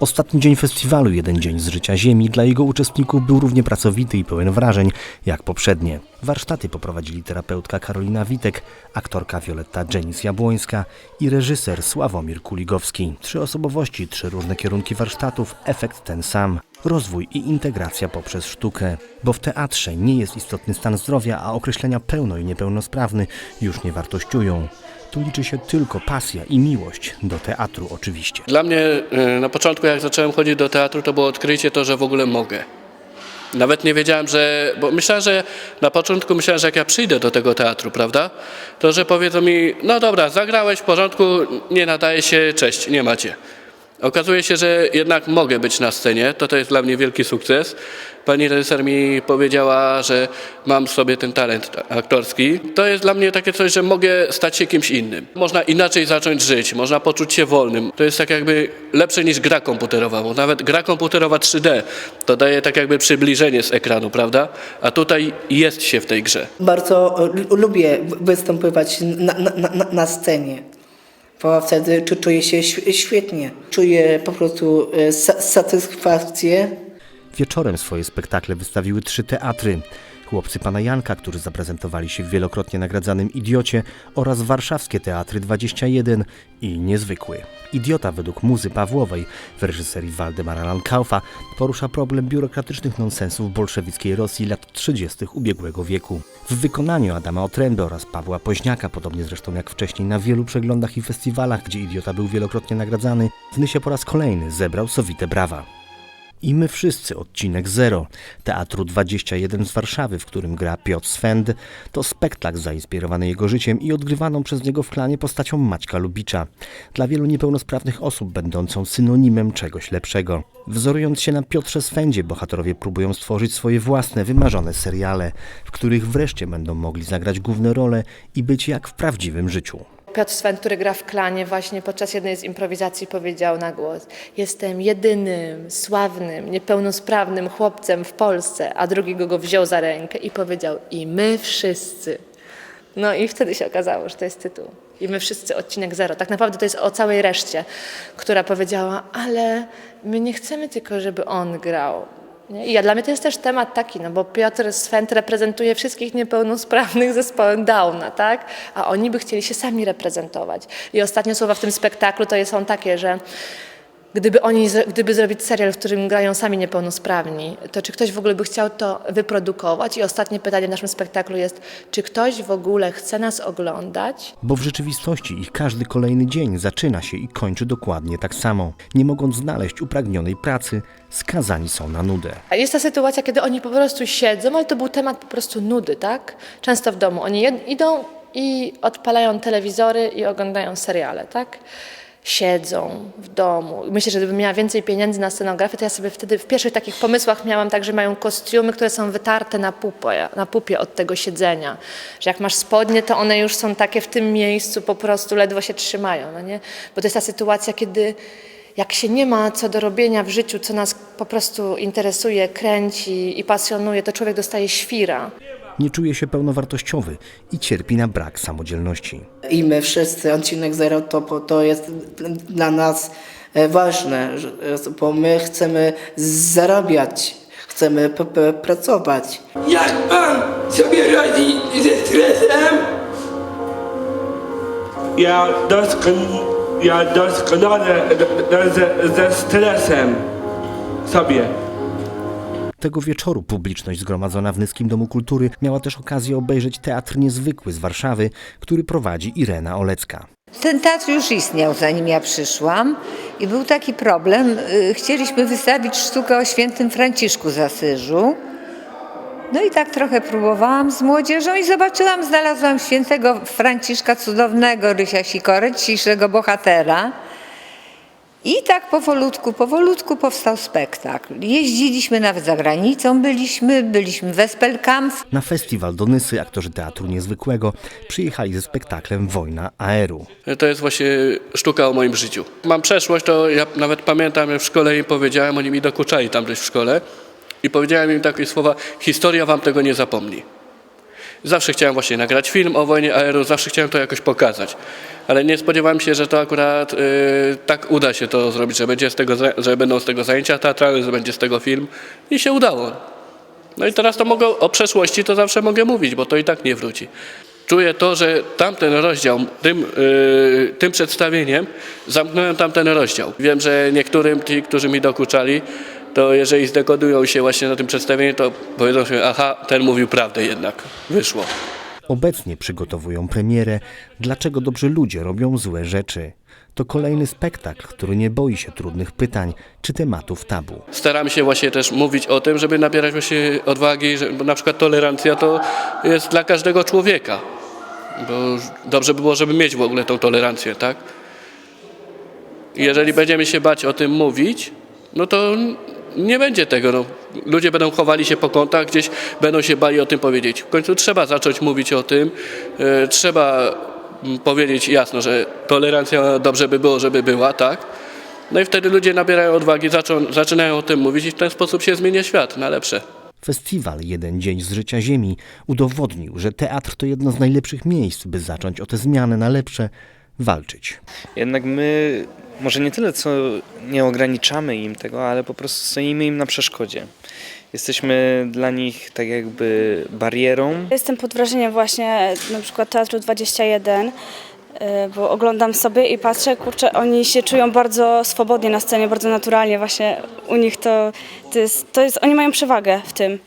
Ostatni dzień festiwalu, jeden dzień z życia Ziemi, dla jego uczestników był równie pracowity i pełen wrażeń jak poprzednie. Warsztaty poprowadzili terapeutka Karolina Witek, aktorka Wioletta Dżenis Jabłońska i reżyser Sławomir Kuligowski. Trzy osobowości, trzy różne kierunki warsztatów, efekt ten sam. Rozwój i integracja poprzez sztukę. Bo w teatrze nie jest istotny stan zdrowia, a określenia pełno i niepełnosprawny już nie wartościują. Tu liczy się tylko pasja i miłość do teatru oczywiście. Dla mnie y, na początku, jak zacząłem chodzić do teatru, to było odkrycie to, że w ogóle mogę. Nawet nie wiedziałem, że. Bo myślałem, że na początku myślałem, że jak ja przyjdę do tego teatru, prawda, to że powiedzą mi: No dobra, zagrałeś w porządku, nie nadaje się, cześć, nie macie. Okazuje się, że jednak mogę być na scenie, to to jest dla mnie wielki sukces. Pani reżyser mi powiedziała, że mam w sobie ten talent aktorski. To jest dla mnie takie coś, że mogę stać się kimś innym. Można inaczej zacząć żyć, można poczuć się wolnym. To jest tak jakby lepsze niż gra komputerowa, bo nawet gra komputerowa 3D to daje tak jakby przybliżenie z ekranu, prawda? A tutaj jest się w tej grze. Bardzo lu- lubię występować na, na, na, na scenie, bo wtedy czu- czuję się św- świetnie. Czuję po prostu e, sa- satysfakcję. Wieczorem swoje spektakle wystawiły trzy teatry. Chłopcy Pana Janka, którzy zaprezentowali się w wielokrotnie nagradzanym Idiocie oraz warszawskie teatry 21 i Niezwykły. Idiota według Muzy Pawłowej w reżyserii Waldemara Lankaufa porusza problem biurokratycznych nonsensów bolszewickiej Rosji lat 30. ubiegłego wieku. W wykonaniu Adama Otręby oraz Pawła Poźniaka, podobnie zresztą jak wcześniej na wielu przeglądach i festiwalach, gdzie Idiota był wielokrotnie nagradzany, w Nysie po raz kolejny zebrał sowite brawa. I my wszyscy, odcinek Zero, Teatru 21 z Warszawy, w którym gra Piotr Swend, to spektakl zainspirowany jego życiem i odgrywaną przez niego w klanie postacią Maćka Lubicza. Dla wielu niepełnosprawnych osób będącą synonimem czegoś lepszego. Wzorując się na Piotrze Swendzie, bohaterowie próbują stworzyć swoje własne, wymarzone seriale, w których wreszcie będą mogli zagrać główne role i być jak w prawdziwym życiu. Piotr Swen, który gra w klanie, właśnie podczas jednej z improwizacji powiedział na głos: Jestem jedynym, sławnym, niepełnosprawnym chłopcem w Polsce, a drugi go, go wziął za rękę i powiedział: I my wszyscy. No i wtedy się okazało, że to jest tytuł. I my wszyscy odcinek zero. Tak naprawdę to jest o całej reszcie, która powiedziała: Ale my nie chcemy tylko, żeby on grał. Nie? I dla mnie to jest też temat taki, no bo Piotr Swent reprezentuje wszystkich niepełnosprawnych zespołem Downa, tak? A oni by chcieli się sami reprezentować. I ostatnie słowa w tym spektaklu to są takie, że gdyby oni, gdyby zrobić serial, w którym grają sami niepełnosprawni, to czy ktoś w ogóle by chciał to wyprodukować? I ostatnie pytanie w naszym spektaklu jest, czy ktoś w ogóle chce nas oglądać? Bo w rzeczywistości ich każdy kolejny dzień zaczyna się i kończy dokładnie tak samo. Nie mogąc znaleźć upragnionej pracy, skazani są na nudę. Jest ta sytuacja, kiedy oni po prostu siedzą, ale to był temat po prostu nudy, tak? Często w domu. Oni jed- idą i odpalają telewizory i oglądają seriale, tak? Siedzą w domu. Myślę, że gdybym miała więcej pieniędzy na scenografię, to ja sobie wtedy w pierwszych takich pomysłach miałam tak, że mają kostiumy, które są wytarte na pupie, na pupie od tego siedzenia. Że jak masz spodnie, to one już są takie w tym miejscu, po prostu ledwo się trzymają, no nie? Bo to jest ta sytuacja, kiedy jak się nie ma co do robienia w życiu, co nas po prostu interesuje, kręci i pasjonuje, to człowiek dostaje świra. Nie czuje się pełnowartościowy i cierpi na brak samodzielności. I my wszyscy, odcinek zero, to, to jest dla nas e, ważne, bo my chcemy zarabiać, chcemy p- p- pracować. Jak pan sobie radzi ze stresem? Ja, doskon, ja doskonale radzę ze stresem sobie. Tego wieczoru publiczność zgromadzona w Nyskim Domu Kultury miała też okazję obejrzeć Teatr Niezwykły z Warszawy, który prowadzi Irena Olecka. Ten teatr już istniał zanim ja przyszłam i był taki problem. y, Chcieliśmy wystawić sztukę o świętym Franciszku z Asyżu. No i tak trochę próbowałam z młodzieżą i zobaczyłam, znalazłam świętego Franciszka cudownego, Rysia Sikorę, dzisiejszego bohatera. I tak powolutku, powolutku powstał spektakl. Jeździliśmy nawet za granicą, byliśmy, byliśmy w Espelkamp, Na festiwal do Nysy aktorzy Teatru Niezwykłego przyjechali ze spektaklem Wojna Aeru. To jest właśnie sztuka o moim życiu. Mam przeszłość, to ja nawet pamiętam, jak w szkole im powiedziałem, oni mi dokuczali tam gdzieś w szkole i powiedziałem im takie słowa, historia wam tego nie zapomni. Zawsze chciałem właśnie nagrać film o wojnie AR-u, zawsze chciałem to jakoś pokazać. Ale nie spodziewałem się, że to akurat y, tak uda się to zrobić, że, będzie z tego, że będą z tego zajęcia teatralne, że będzie z tego film. I się udało. No i teraz to mogę, o przeszłości to zawsze mogę mówić, bo to i tak nie wróci. Czuję to, że tamten rozdział, tym, yy, tym przedstawieniem zamknąłem tamten rozdział. Wiem, że niektórym ci, którzy mi dokuczali, to jeżeli zdekodują się właśnie na tym przedstawieniu, to powiedzą sobie, aha, ten mówił prawdę jednak, wyszło. Obecnie przygotowują premierę Dlaczego dobrzy ludzie robią złe rzeczy. To kolejny spektakl, który nie boi się trudnych pytań czy tematów tabu. Staramy się właśnie też mówić o tym, żeby nabierać właśnie odwagi, że, bo na przykład tolerancja to jest dla każdego człowieka. Bo dobrze by było, żeby mieć w ogóle tą tolerancję, tak? Jeżeli będziemy się bać o tym mówić, no to nie będzie tego. No. Ludzie będą chowali się po kątach, gdzieś będą się bali o tym powiedzieć. W końcu trzeba zacząć mówić o tym, e, trzeba mm, powiedzieć jasno, że tolerancja dobrze by było, żeby była, tak? No i wtedy ludzie nabierają odwagi, zaczą, zaczynają o tym mówić i w ten sposób się zmienia świat na lepsze. Festiwal Jeden Dzień z Życia Ziemi udowodnił, że teatr to jedno z najlepszych miejsc, by zacząć o te zmiany na lepsze walczyć. Jednak my może nie tyle co nie ograniczamy im tego, ale po prostu stoimy im na przeszkodzie. Jesteśmy dla nich tak jakby barierą. Jestem pod wrażeniem właśnie na przykład Teatru 21, y, bo oglądam sobie i patrzę, kurczę, oni się czują bardzo swobodnie na scenie, bardzo naturalnie właśnie u nich to, to, jest, to jest, oni mają przewagę w tym.